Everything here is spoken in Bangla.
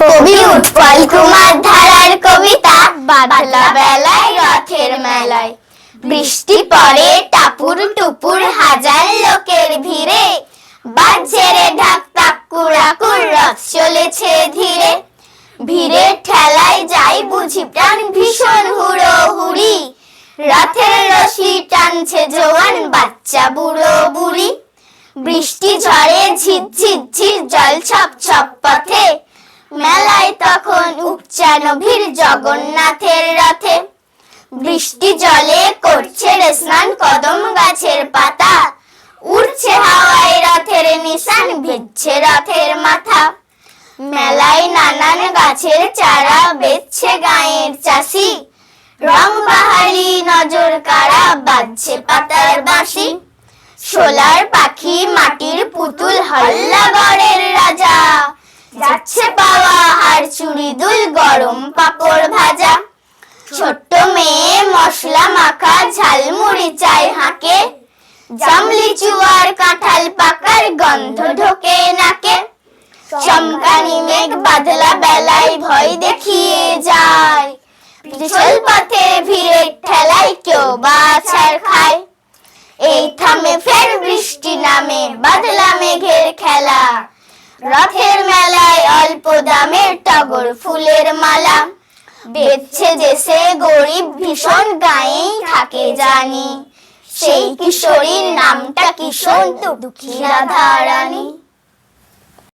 কবি উৎপল কুমার ধারার কবিতা বাদলা বেলায় রথের মেলায়। বৃষ্টি পড়ে টাপুর টুপুর হাজার লোকের ভিড়ে। বাজছে রে ঢাক তাক কুড়াকুর রথ চলেছে ধীরে। ভিড়ে ঠেলায় যাই বুঝি প্রাণ ভীষণ হুড়ো হুড়ি রথের রশি টানছে জোয়ান বাচ্চা বুড়ো বুড়ি। বৃষ্টি ঝির ঝির ঝির জল ছপ ছপ পথে। মেলায় তখন উপচানো ভিড় জগন্নাথের রথে। বৃষ্টি জলে করছে রে স্নান কদম গাছের পাতা। উড়ছে হাওয়ায় রথের নিশান, ভিজছে রথের মাথা। মেলায় নানান গাছের চারা বেচছে গায়ের চাষি। রং বাহারি নজর কারা বাজছে পাতার বাঁশি। সোলার পাখি মাটির পুতুল হল্লাগড়ের রাজা। গরম পাপড় ভাজা। ছোট্ট মেয়ে মশলা মাখা ঝালমুড়ি চাই হাঁকে। জামলি চুয়ার কাঁঠাল পাকার গন্ধ ঢোকে নাকে। চমকানি মেঘ বাদলা বেলায় ভয় দেখিয়ে যায়। পিছল পথে ভিড়ে ঠেলায় কেউ বাছার খায়। এই থামে ফের বৃষ্টি নামে, বাদলা মেঘের খেলা। রথের মেলায় অল্প দামের টগর ফুলের মালা। বেচছে দেশে গরিব ভীষণ গায়েই থাকে জানি। সেই কিশোরীর নামটা কিশোর দুঃখী রাধারানী।